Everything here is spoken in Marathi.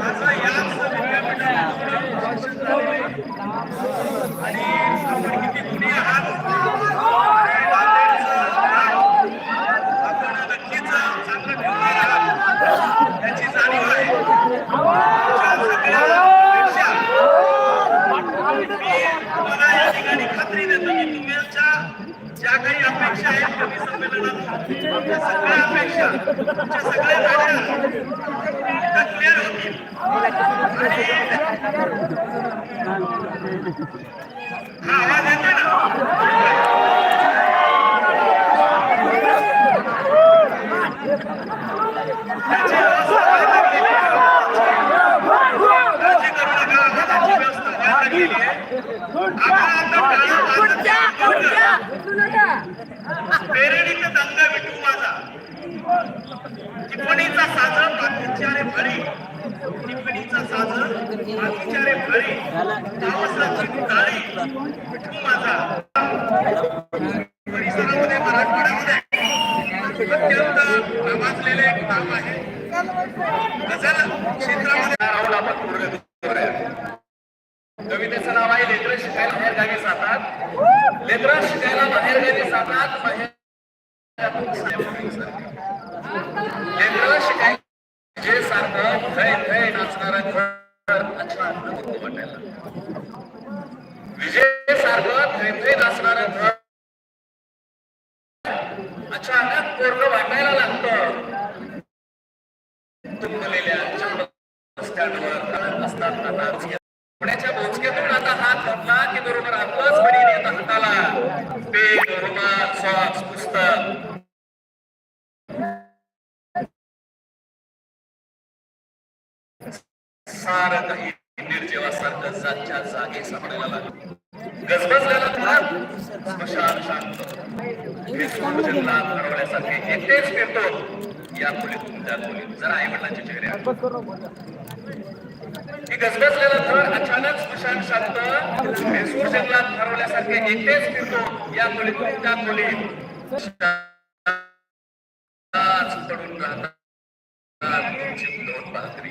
Masa yang ज्या काही अपेक्षा आहेत कवी संमेलनात सगळ्या अपेक्षा तुमच्या सगळ्या माझ्या क्लिअर होतील हा आवाज येते ना Let's go! पेरणीचा दंगा विटू माझा टिप्पणीचा रे भरी टिप्पणीचा रे भरी माझा परिसरामध्ये मराठवाड्यामध्ये अत्यंत नावाजलेले एक काम आहे क्षेत्रामध्ये राहुल आपण बाहेर जातात बाहेर जे सारखं अच्छा वाटायला विजय सारखं थै अचानक पोरग वाटायला लागतं. तुंबलेल्या स्टँडवर सारं काही निर्जेवासारखं जागच्या जागी सापडायला लागलं. गजबजलेला फार स्मशान शांत. हे सूर्यजन्मात हरवण्यासारखे एकटेच फिरतो. या खोलीतून त्या खोलीत जरा आई वडिलांचे चेहरे ही गजबजलेला थर अचानक स्मशान शांत. मैसूर जंगलात हरवल्यासारखे एकटेच फिरतो. या खोलीतून त्या खोलीत. शांत राहतात दोन भाकरी.